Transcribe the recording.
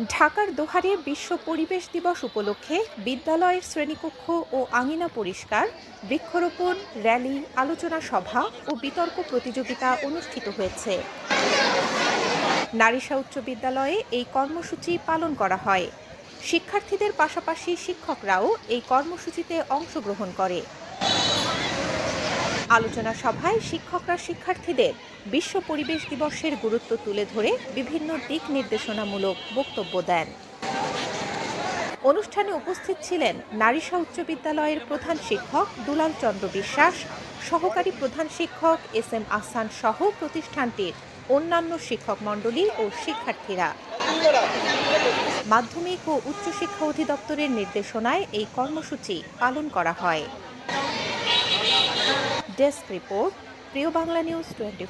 ঢাকার দোহারে বিশ্ব পরিবেশ দিবস উপলক্ষে বিদ্যালয়ের শ্রেণীকক্ষ ও আঙিনা পরিষ্কার, বৃক্ষরোপণ, র্যালি, আলোচনা সভা ও বিতর্ক প্রতিযোগিতা অনুষ্ঠিত হয়েছে। নারিশা উচ্চ বিদ্যালয়ে এই কর্মসূচি পালন করা হয়। শিক্ষার্থীদের পাশাপাশি শিক্ষকরাও এই কর্মসূচিতে অংশগ্রহণ করে। আলোচনা সভায় শিক্ষকরা শিক্ষার্থীদের বিশ্ব পরিবেশ দিবসের গুরুত্ব তুলে ধরে বিভিন্ন দিক নির্দেশনামূলক বক্তব্য দেন। অনুষ্ঠানে উপস্থিত ছিলেন নারিশা উচ্চ বিদ্যালয়ের প্রধান শিক্ষক দুলাল চন্দ্র বিশ্বাস, সহকারী প্রধান শিক্ষক এস এম আহসান সহ প্রতিষ্ঠানটির অন্যান্য শিক্ষক মণ্ডলী ও শিক্ষার্থীরা। মাধ্যমিক ও উচ্চশিক্ষা অধিদপ্তরের নির্দেশনায় এই কর্মসূচি পালন করা হয়। ডেস্ক রিপোর্ট প্রিয় বাংলা নিউজ টোয়েন্টি